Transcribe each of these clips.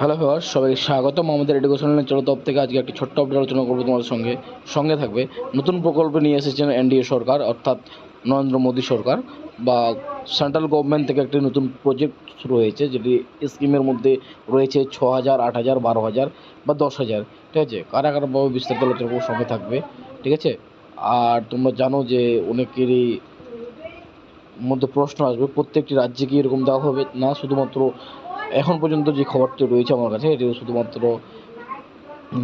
Hello viewers, সবাইকে স্বাগতম। আমাদের এডুকেশন চ্যানেল তরফ থেকে আজকে একটি ছোট্ট আপডেট আলোচনা করব তোমাদের সঙ্গে। সঙ্গে থাকবে নতুন প্রকল্প নিয়ে এসেছেন এনডিএ সরকার, অর্থাৎ নরেন্দ্র মোদী সরকার, বা সেন্ট্রাল গভর্নমেন্ট থেকে একটি নতুন প্রজেক্ট শুরু হয়েছে, যেটি স্কিমের মধ্যে রয়েছে ছ হাজার আট হাজার বারো হাজার বা দশ হাজার ঠিক আছে? কারা কারাভাবে বিস্তারিত আলোচনা করব, সঙ্গে থাকবে। ঠিক আছে? আর তোমরা জানো যে অনেকেরই মধ্যে প্রশ্ন আসবে, প্রত্যেকটি রাজ্যে কি এরকম দেওয়া হবে? না, শুধুমাত্র এখন পর্যন্ত যে খবরটি রয়েছে আমার কাছে এটি শুধুমাত্র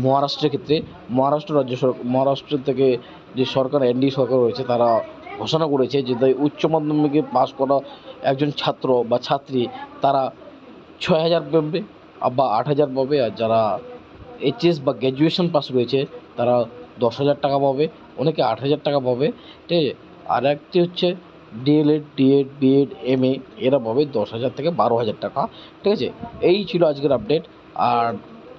মহারাষ্ট্রের ক্ষেত্রে। মহারাষ্ট্র রাজ্য সরকার মহারাষ্ট্র থেকে যে সরকার এনডি সরকার রয়েছে, তারা ঘোষণা করেছে যে উচ্চ মাধ্যমিকে পাশ করা একজন ছাত্র বা ছাত্রী, তারা ছয় হাজার পাবে বা আট হাজার পাবে, আর যারা এইচএস বা গ্র্যাজুয়েশন পাস রয়েছে তারা দশ হাজার টাকা পাবে, অনেকে আট হাজার টাকা পাবে। ঠিক আছে? আর একটি হচ্ছে ডিএলএড ডিএড বিএড এ এরা পাবে দশ হাজার থেকে বারো হাজার টাকা, ঠিক আছে? এই ছিল আজকের আপডেট আর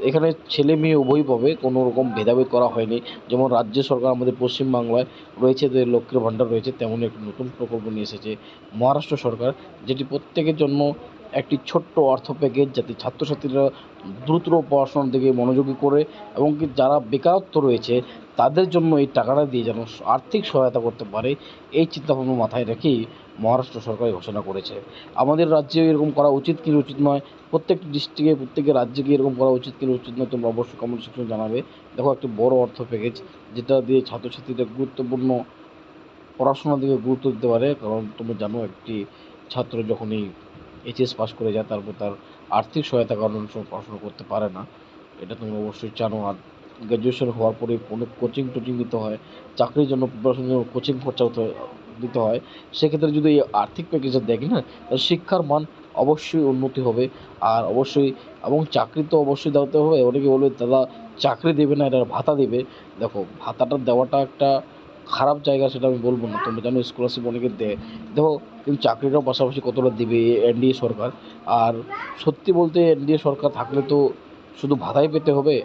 এখানে ছেলে মেয়ে উভয়ই পাবে, কোনো রকম ভেদাভেদ করা হয়নি। যেমন রাজ্য সরকার আমাদের পশ্চিমবাংলায় রয়েছে, যে লক্ষ্মীর ভাণ্ডার রয়েছে, তেমনই একটি নতুন প্রকল্প নিয়ে এসেছে মহারাষ্ট্র সরকার, যেটি প্রত্যেকের জন্য একটি ছোট্ট অর্থ প্যাকেজ যাতে ছাত্রছাত্রীরা দ্রুত পড়াশোনার দিকে মনোযোগী করে এবং কি যারা বেকারত্ব রয়েছে, তাদের জন্য এই টাকাটা দিয়ে যেন আর্থিক সহায়তা করতে পারে, এই চিন্তাভাবনা মাথায় রেখেই মহারাষ্ট্র সরকার ঘোষণা করেছে। আমাদের রাজ্যে এরকম করা উচিত কি উচিত নয়? প্রত্যেকটি ডিস্ট্রিক্টে প্রত্যেকের রাজ্যে কি এরকম করা উচিত কি উচিত নয়? তোমরা অবশ্যই কমেন্ট সেকশনে জানাবে। দেখো, একটি বড় অর্থ প্যাকেজ যেটা দিয়ে ছাত্রছাত্রীদের গুরুত্বপূর্ণ পড়াশোনার দিকে গুরুত্ব দিতে পারে। কারণ তুমি জানো, একটি ছাত্র যখনই এইচএস পাস করে যায়, তারপর তার আর্থিক সহায়তা কারণে পড়াশোনা করতে পারে না। এটা তুমি অবশ্যই জানো। আর গ্র্যাজুয়েশন হওয়ার পরে অনেক কোচিং টোচিং দিতে হয়, চাকরির জন্য প্রিপারেশনের জন্য কোচিং খরচা দিতে হয়। সেক্ষেত্রে যদি এই আর্থিক প্যাকেজটা দেখি না, তাহলে শিক্ষার মান অবশ্যই উন্নতি হবে। আর অবশ্যই, এবং চাকরি তো অবশ্যই দেওয়াতে হবে। অনেকে বলবে, দাদা, চাকরি দেবে না, এটা ভাতা দেবে। দেখো, ভাতাটা দেওয়াটা একটা খারাপ জায়গা সেটা আমি বলব না। তোমরা জানো স্কলারশিপ অনেকে দেয় দেখো, কিন্তু চাকরিটাও পাশাপাশি কতটা দেবে এনডিএ সরকার? আর সত্যি বলতে এনডিএ সরকার থাকলে তো শুধু ভাতাই পেতে হবে।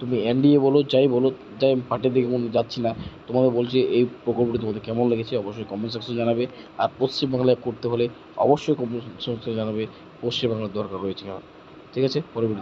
তুমি এনডিএ বলো, যাই বলো, যাই পার্টির দিকে কোনো যাচ্ছি না। তোমাদের বলছি, এই প্রকল্পটি তোমাদের কেমন লেগেছে অবশ্যই কমেন্ট সেকশনে জানাবে। আর পশ্চিমবাংলায় করতে হলে অবশ্যই কমেন্ট সেকশনে জানাবে। পশ্চিমবাংলার দরকার রয়েছে ঠিক আছে? পরবর্তী